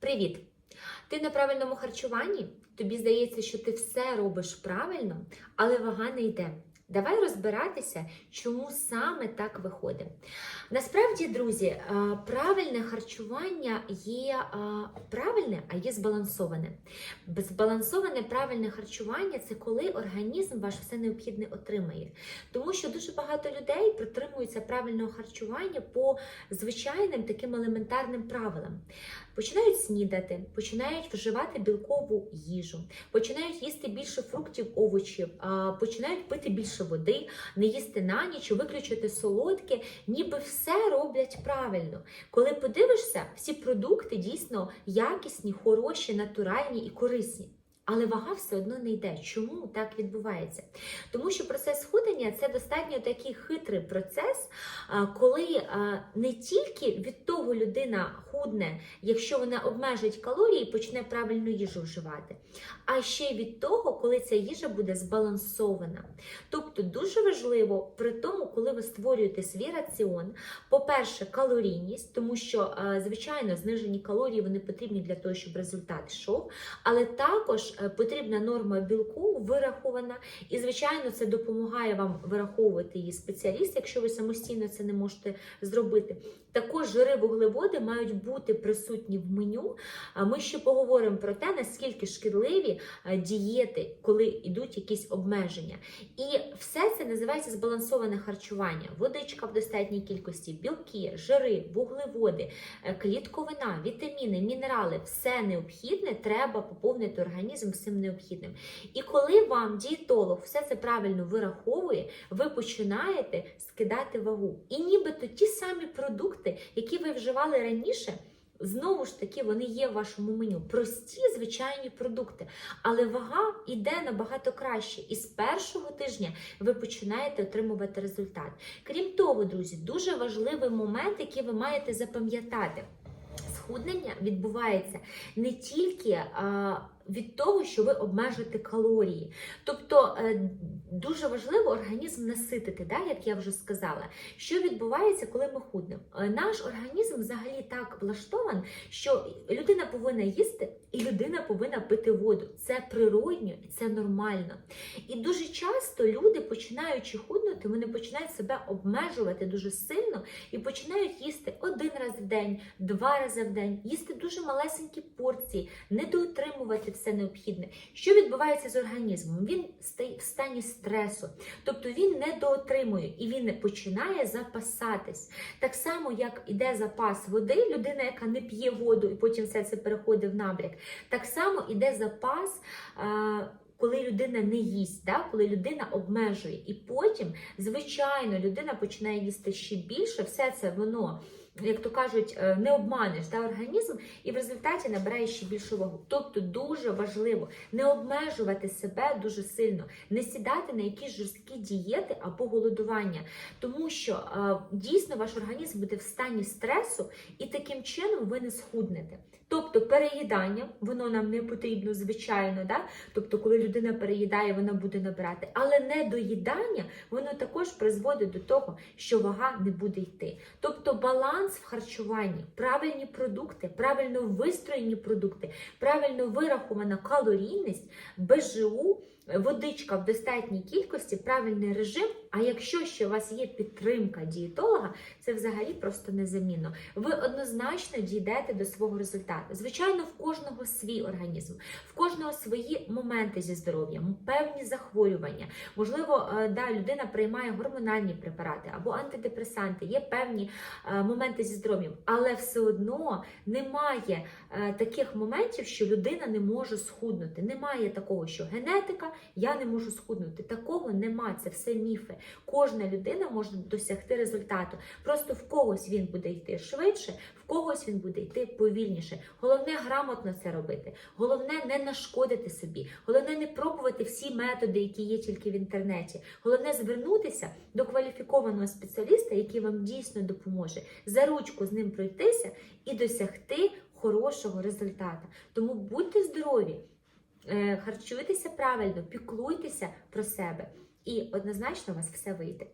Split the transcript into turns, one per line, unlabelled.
Привіт! Ти на правильному харчуванні? Тобі здається, що ти все робиш правильно, але вага не йде. Давай розбиратися, чому саме так виходить. Насправді, друзі, е, правильне харчування є е, правильне, а є збалансоване. Збалансоване правильне харчування це коли організм ваш все необхідне отримає. Тому що дуже багато людей притримуються правильного харчування по звичайним таким елементарним правилам. Починають снідати, починають вживати білкову їжу, починають їсти більше фруктів, овочів, починають пити більше води, не їсти на ніч, виключити солодке, ніби все роблять правильно. Коли подивишся, всі продукти дійсно якісні, хороші, натуральні і корисні. Але вага все одно не йде. Чому так відбувається? Тому що процес схудення це достатньо такий хитрий процес, коли не тільки від того людина худне, якщо вона обмежить калорії і почне правильну їжу вживати, а ще від того, коли ця їжа буде збалансована. Тобто дуже важливо при тому, коли ви створюєте свій раціон, по-перше, калорійність, тому що, звичайно, знижені калорії вони потрібні для того, щоб результат йшов, але також потрібна норма білку вирахована, і, звичайно, це допомагає вам вираховувати її спеціаліст, якщо ви самостійно це не можете зробити. Також жири вуглеводи мають бути присутні в меню. Ми ще поговоримо про те, наскільки шкідливі е, дієти, коли йдуть якісь обмеження. І все це називається збалансоване харчування. Водичка в достатній кількості, білки, жири, вуглеводи, е, клітковина, вітаміни, мінерали все необхідне, треба поповнити організм всім необхідним. І коли вам дієтолог все це правильно вираховує, ви починаєте скидати вагу. І нібито ті самі продукти, які ви вживали раніше. Знову ж таки, вони є в вашому меню. Прості звичайні продукти. Але вага йде набагато краще. І з першого тижня ви починаєте отримувати результат. Крім того, друзі, дуже важливий момент, який ви маєте запам'ятати. Схуднення відбувається не тільки а, від того, що ви обмежуєте калорії. Тобто е, дуже важливо організм наситити, да, як я вже сказала. Що відбувається, коли ми худнемо? Е, Наш організм взагалі так влаштований, що людина повинна їсти і людина повинна пити воду. Це природньо і це нормально. І дуже часто люди, починаючи худнути, вони починають себе обмежувати дуже сильно і починають їсти один раз в день, два рази в день, їсти дуже малесенькі порції, недоотримувати все необхідне. Що відбувається з організмом? Він в стані стресу, тобто він недоотримує і він починає запасатись. Так само, як іде запас води, людина, яка не п'є воду, і потім все це переходить в набряк, так само іде запас. А, коли людина не їсть, да? коли людина обмежує, і потім, звичайно, людина починає їсти ще більше, все це воно, як то кажуть, е, не обманеш да, організм, і в результаті набирає ще більшу вагу. Тобто дуже важливо не обмежувати себе дуже сильно, не сідати на якісь жорсткі дієти або голодування, тому що е, дійсно ваш організм буде в стані стресу, і таким чином ви не схуднете. Тобто переїдання, воно нам не потрібно, звичайно, да? тобто, коли людина переїдає, вона буде набирати, але недоїдання, воно також призводить до того, що вага не буде йти. Тобто баланс в харчуванні, правильні продукти, правильно вистроєні продукти, правильно вирахована калорійність, БЖУ, водичка в достатній кількості, правильний режим. А якщо ще у вас є підтримка дієтолога, це взагалі просто незамінно. Ви однозначно дійдете до свого результату. Звичайно, в кожного свій організм, в кожного свої моменти зі здоров'ям, певні захворювання. Можливо, е, да, людина приймає гормональні препарати або антидепресанти, є певні е, моменти зі здоров'ям, але все одно немає е, таких моментів, що людина не може схуднути. Немає такого, що генетика, я не можу схуднути. Такого нема, це все міфи. Кожна людина може досягти результату. Просто в когось він буде йти швидше, в когось він буде йти повільніше. Головне грамотно це робити. Головне не нашкодити собі. Головне не пробувати всі методи, які є тільки в інтернеті. Головне звернутися до кваліфікованого спеціаліста, який вам дійсно допоможе, за ручку з ним пройтися і досягти хорошого результату. Тому будьте здорові. Е, Харчуйтеся правильно, піклуйтеся про себе, і однозначно у вас все вийде.